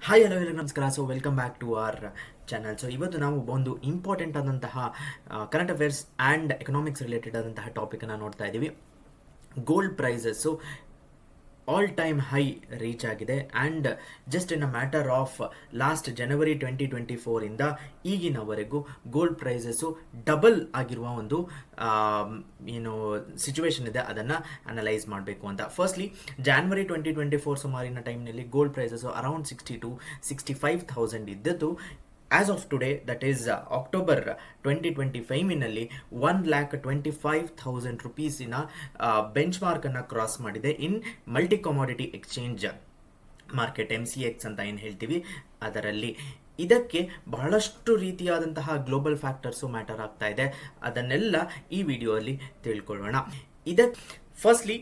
Hi hello ಎಲ್ಲ ನಮಸ್ಕಾರ. So welcome back to our channel so ಇವತ್ತು ನಾವು ಒಂದು ಇಂಪಾರ್ಟೆಂಟ್ ಆದಂತಹ current affairs and economics related ಆದಂತಹ ಟಾಪಿಕನ್ನು ನೋಡ್ತಾ ಇದ್ದೀವಿ gold prices all time high reach ಆಗಿದೆ. And just in a matter of last January twenty twenty ಫೋರಿಂದ ಈಗಿನವರೆಗೂ ಗೋಲ್ಡ್ ಪ್ರೈಸಸ್ಸು ಡಬಲ್ ಆಗಿರುವ ಒಂದು ಏನು ಸಿಚುವೇಶನ್ ಇದೆ. ಅದನ್ನು ಅನಲೈಸ್ ಮಾಡಬೇಕು ಅಂತ. Firstly January twenty twenty four ಸುಮಾರಿನ ಟೈಮ್ನಲ್ಲಿ gold prices around sixty two sixty five thousand ಇದ್ದದ್ದು. As of today that is October twenty twenty ಫೈವಿನಲ್ಲಿ one lakh twenty five thousand ರುಪೀಸಿನ bench ಮಾರ್ಕನ್ನು ಕ್ರಾಸ್ ಮಾಡಿದೆ in multi commodity exchange market M C X ಅಂತ ಏನು ಹೇಳ್ತೀವಿ? ಅದರಲ್ಲಿ ಇದಕ್ಕೆ ಬಹಳಷ್ಟು ರೀತಿಯಾದಂತಹ ಗ್ಲೋಬಲ್ ಫ್ಯಾಕ್ಟರ್ಸು ಮ್ಯಾಟರ್ ಆಗ್ತಾ ಇದೆ. ಅದನ್ನೆಲ್ಲ ಈ ವಿಡಿಯೋಲಿ ತಿಳ್ಕೊಳ್ಳೋಣ. ಇದಕ್ಕೆ firstly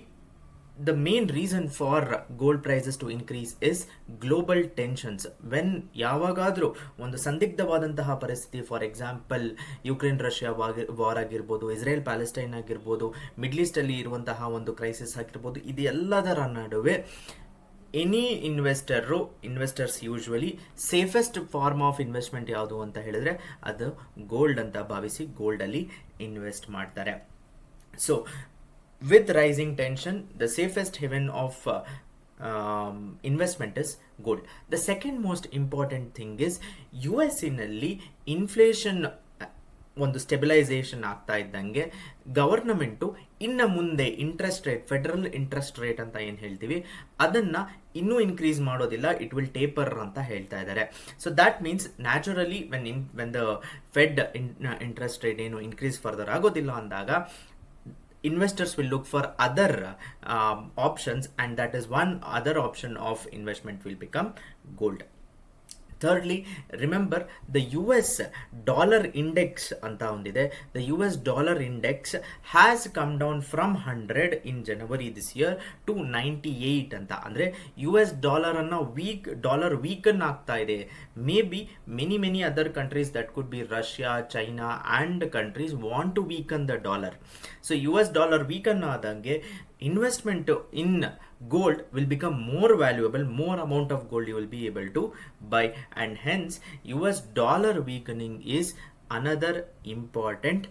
the main reason for gold prices to increase is global tensions. When ಯಾವಾಗಾದರೂ ಒಂದು ಸಂದಿಗ್ಧವಾದಂತಹ ಪರಿಸ್ಥಿತಿ for example Ukraine Russia war ಆಗಿರ್ಬೋದು ಇಸ್ರೇಲ್ ಪ್ಯಾಲೆಸ್ಟೈನ್ ಆಗಿರ್ಬೋದು ಮಿಡ್ಲ್ ಈಸ್ಟಲ್ಲಿ ಇರುವಂತಹ ಒಂದು ಕ್ರೈಸಿಸ್ ಆಗಿರ್ಬೋದು ಇದೆಲ್ಲದರ ನಡುವೆ any investor investors usually safest form of investment ಯಾವುದು ಅಂತ ಹೇಳಿದ್ರೆ ಅದು ಗೋಲ್ಡ್ ಅಂತ ಭಾವಿಸಿ ಗೋಲ್ಡಲ್ಲಿ ಇನ್ವೆಸ್ಟ್ ಮಾಡ್ತಾರೆ. So with rising tension the safest haven of uh, um, investment is gold. The second most important thing is us ನಲ್ಲಿ ಇನ್ಫ್ಲೇಷನ್ ಒಂದು ಸ್ಟೆಬಿಲೈಸೇಷನ್ ಆಗ್ತಾ ಇದ್ದಂಗೆ ಗವರ್ನಮೆಂಟು ಇನ್ನು ಮುಂದೆ interest rate federal interest rate ಅಂತ ಏನು ಹೇಳ್ತೀವಿ ಅದನ್ನು ಇನ್ನೂ ಇನ್ಕ್ರೀಸ್ ಮಾಡೋದಿಲ್ಲ ಇಟ್ ವಿಲ್ ಟೇಪರ್ ಅಂತ ಹೇಳ್ತಾ ಇದ್ದಾರೆ. So that means naturally when in when the fed interest rate ಏನು ಇನ್ಕ್ರೀಸ್ ಫರ್ದರ್ ಆಗೋದಿಲ್ಲ ಅಂದಾಗ investors will look for other um, options and that is one other option of investment will become gold thirdly the U S dollar index ಅಂತ ಒಂದಿದೆ. The U S dollar index has come down from hundred in January this year to ninety eight ಅಂತ. ಅಂದರೆ U S dollar ಅನ್ನ weak dollar weaken ಆಗ್ತಾ ಇದೆ. Maybe many many other countries that could be Russia China and countries want to weaken the dollar so U S dollar weaken ಆದಂಗೆ investment in gold will become more valuable more amount of gold you will be able to buy and hence us dollar weakening is another important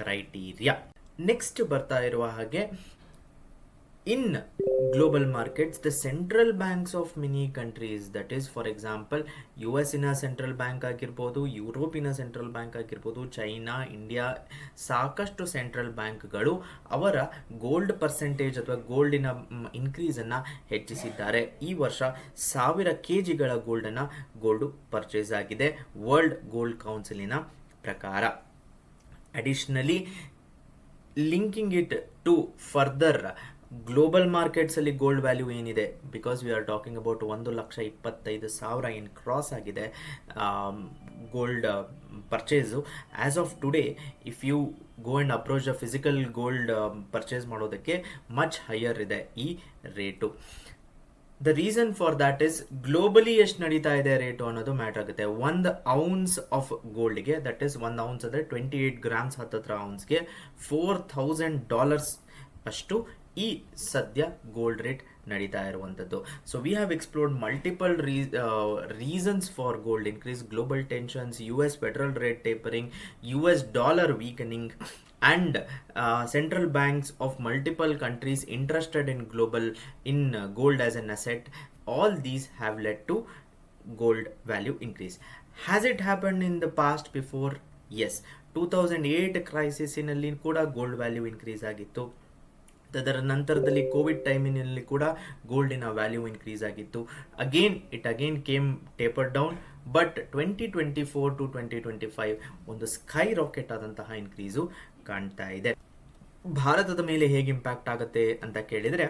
criteria next ಬರ್ತಾ ಇರುವ ಹಾಗೆ in global markets, the central banks of many countries, that is, for example ಇನ central bank ಆಗಿರ್ಬೋದು ಯುರೋಪಿನ central bank ಆಗಿರ್ಬೋದು China India ಸಾಕಷ್ಟು central ಬ್ಯಾಂಕ್ಗಳು ಅವರ ಗೋಲ್ಡ್ ಪರ್ಸೆಂಟೇಜ್ ಅಥವಾ ಗೋಲ್ಡಿನ ಇನ್ಕ್ರೀಸನ್ನು ಹೆಚ್ಚಿಸಿದ್ದಾರೆ. ಈ ವರ್ಷ ಸಾವಿರ ಕೆ ಜಿಗಳ ಗೋಲ್ಡನ್ನು ಗೋಲ್ಡು ಪರ್ಚೇಸ್ ಆಗಿದೆ. ವರ್ಲ್ಡ್ ಗೋಲ್ಡ್ ಕೌನ್ಸಿಲಿನ ಪ್ರಕಾರ. Additionally linking it to further global ಮಾರ್ಕೆಟ್ಸಲ್ಲಿ gold value ಏನಿದೆ? Because we are talking about ಒಂದು ಲಕ್ಷ ಇಪ್ಪತ್ತೈದು ಸಾವಿರ ಏನು ಕ್ರಾಸ್ ಆಗಿದೆ gold purchase as of today if you go and approach a physical gold purchase ಮಾಡೋದಕ್ಕೆ ಮಚ್ ಹೈಯರ್ ಇದೆ ಈ rate the reason for that is globally ಎಷ್ಟು ನಡೀತಾ ಇದೆ ರೇಟು ಅನ್ನೋದು ಮ್ಯಾಟರ್ ಆಗುತ್ತೆ. ಒಂದು ಔನ್ಸ್ ಆಫ್ ಗೋಲ್ಡ್ಗೆ ದಟ್ ಇಸ್ ಒಂದು ಔನ್ಸ್ ಅಂದರೆ ಟ್ವೆಂಟಿ ಏಯ್ಟ್ ಗ್ರಾಮ್ಸ್ ಹತ್ತತ್ರ ಔನ್ಸ್ಗೆ ಫೋರ್ ಥೌಸಂಡ್ ಡಾಲರ್ಸ್ ಅಷ್ಟು ಈ ಸದ್ಯ ಗೋಲ್ಡ್ ರೇಟ್ ನಡೀತಾ ಇರುವಂಥದ್ದು so we have explored multiple reasons for gold increase global tensions U S federal rate tapering U S dollar weakening and central banks of multiple countries interested in global in gold as an asset all these have let to gold value increase has it happen in the past before S two thousand eight ಕ್ರೈಸಿಸಿನಲ್ಲಿ ಕೂಡ gold value increase ಆಗಿತ್ತು. ಅದರ ನಂತರದಲ್ಲಿ covid ಟೈಮಿನಲ್ಲಿ ಕೂಡ ಗೋಲ್ಡಿನ value increase ಆಗಿತ್ತು. Again it again came taper down but twenty twenty four to twenty twenty five ಒಂದು ಸ್ಕೈ ರಾಕೆಟ್ ಆದಂತಹ ಇನ್ಕ್ರೀಸು ಕಾಣ್ತಾ ಇದೆ. ಭಾರತದ ಮೇಲೆ ಹೇಗೆ ಇಂಪ್ಯಾಕ್ಟ್ ಆಗುತ್ತೆ ಅಂತ ಕೇಳಿದರೆ,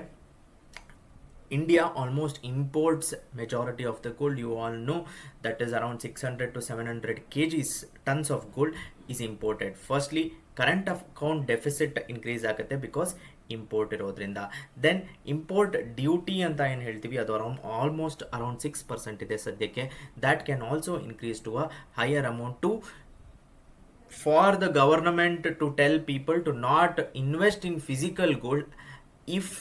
India almost imports majority of the gold. You all know that is around 600 to 700 ಜಿಸ್ tons of gold is imported firstly current account deficit increase ಆಗುತ್ತೆ ಬಿಕಾಸ್ ಇಂಪೋರ್ಟ್ ಇರೋದ್ರಿಂದ. ದೆನ್ ಇಂಪೋರ್ಟ್ ಡ್ಯೂಟಿ ಅಂತ ಏನು ಹೇಳ್ತೀವಿ, ಅದು around almost around six percent ಇದೆ ಸದ್ಯಕ್ಕೆ. That can also increase to a higher amount to for the government to tell people to not invest in physical gold if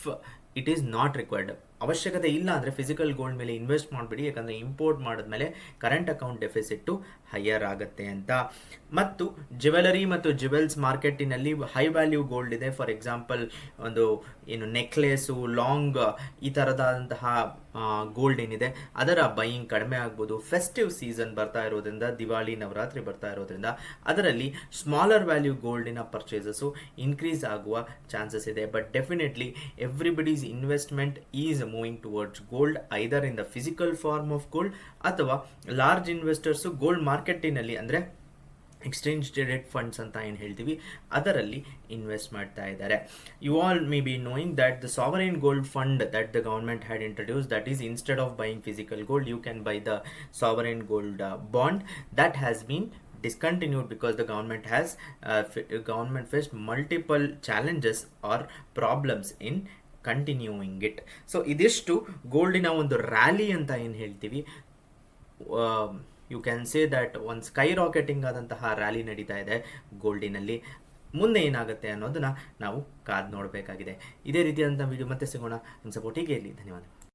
it is not required. ಅವಶ್ಯಕತೆ ಇಲ್ಲ ಅಂದರೆ physical gold ಮೇಲೆ invest ಮಾಡಿಬಿಡಿ, ಯಾಕಂದರೆ import ಮಾಡಿದ್ಮೇಲೆ current account deficit higher ಆಗುತ್ತೆ ಅಂತ. ಮತ್ತು ಜ್ಯುವೆಲರಿ ಮತ್ತು ಜ್ಯುವೆಲ್ಸ್ ಮಾರ್ಕೆಟಿನಲ್ಲಿ ಹೈ ವ್ಯಾಲ್ಯೂ ಗೋಲ್ಡ್ ಇದೆ. ಫಾರ್ ಎಕ್ಸಾಂಪಲ್ ಒಂದು, ಏನು ನೆಕ್ಲೆಸು ಲಾಂಗ್ ಈ ಥರದಾದಂತಹ ಗೋಲ್ಡ್ ಏನಿದೆ, ಅದರ ಬೈಯಿಂಗ್ ಕಡಿಮೆ ಆಗ್ಬೋದು. ಫೆಸ್ಟಿವ್ ಸೀಸನ್ ಬರ್ತಾ ಇರೋದ್ರಿಂದ, ದಿವಾಳಿ, ನವರಾತ್ರಿ ಬರ್ತಾ ಇರೋದ್ರಿಂದ, ಅದರಲ್ಲಿ ಸ್ಮಾಲರ್ ವ್ಯಾಲ್ಯೂ ಗೋಲ್ಡಿನ ಪರ್ಚೇಸಸ್ಸು ಇನ್ಕ್ರೀಸ್ ಆಗುವ ಚಾನ್ಸಸ್ ಇದೆ. But definitely everybody's investment is moving towards gold either in the physical form of gold ಅಥವಾ ಲಾರ್ಜ್ ಇನ್ವೆಸ್ಟರ್ಸ್ ಗೋಲ್ಡ್ ಮಾರ್ಕೆಟಿನಲ್ಲಿ ಅಂದರೆ ಎಕ್ಸ್ಚೇಂಜ್ ಟ್ರೇಡೆಡ್ ಫಂಡ್ಸ್ ಅಂತ ಏನು ಹೇಳ್ತೀವಿ ಅದರಲ್ಲಿ ಇನ್ವೆಸ್ಟ್ ಮಾಡ್ತಾ ಇದ್ದಾರೆ. You all may be knowing that the sovereign gold fund that the government had introduce that is instead of buying physical gold you can buy the sovereign gold bond that has been discontinued because the government has uh, faced multiple challenges or problems in continuing it so ಇದಿಷ್ಟು ಗೋಲ್ಡಿನ ಒಂದು rally ಅಂತ ಏನು ಹೇಳ್ತೀವಿ? You can say that ಒಂದು sky ರಾಕೆಟಿಂಗ್ ಆದಂತಹ rally ನಡೀತಾ ಇದೆ ಗೋಲ್ಡಿನಲ್ಲಿ ಮುಂದೆ ಏನಾಗುತ್ತೆ ಅನ್ನೋದನ್ನ ನಾವು ಕಾದು ನೋಡಬೇಕಾಗಿದೆ. ಇದೇ ರೀತಿಯಾದಂಥ ವಿಡಿಯೋ ಮತ್ತೆ ಸಿಗೋಣ. ನಿಮ್ಮ ಸಪೋರ್ಟ್ ಹೀಗೆ ಇರಲಿ. ಧನ್ಯವಾದ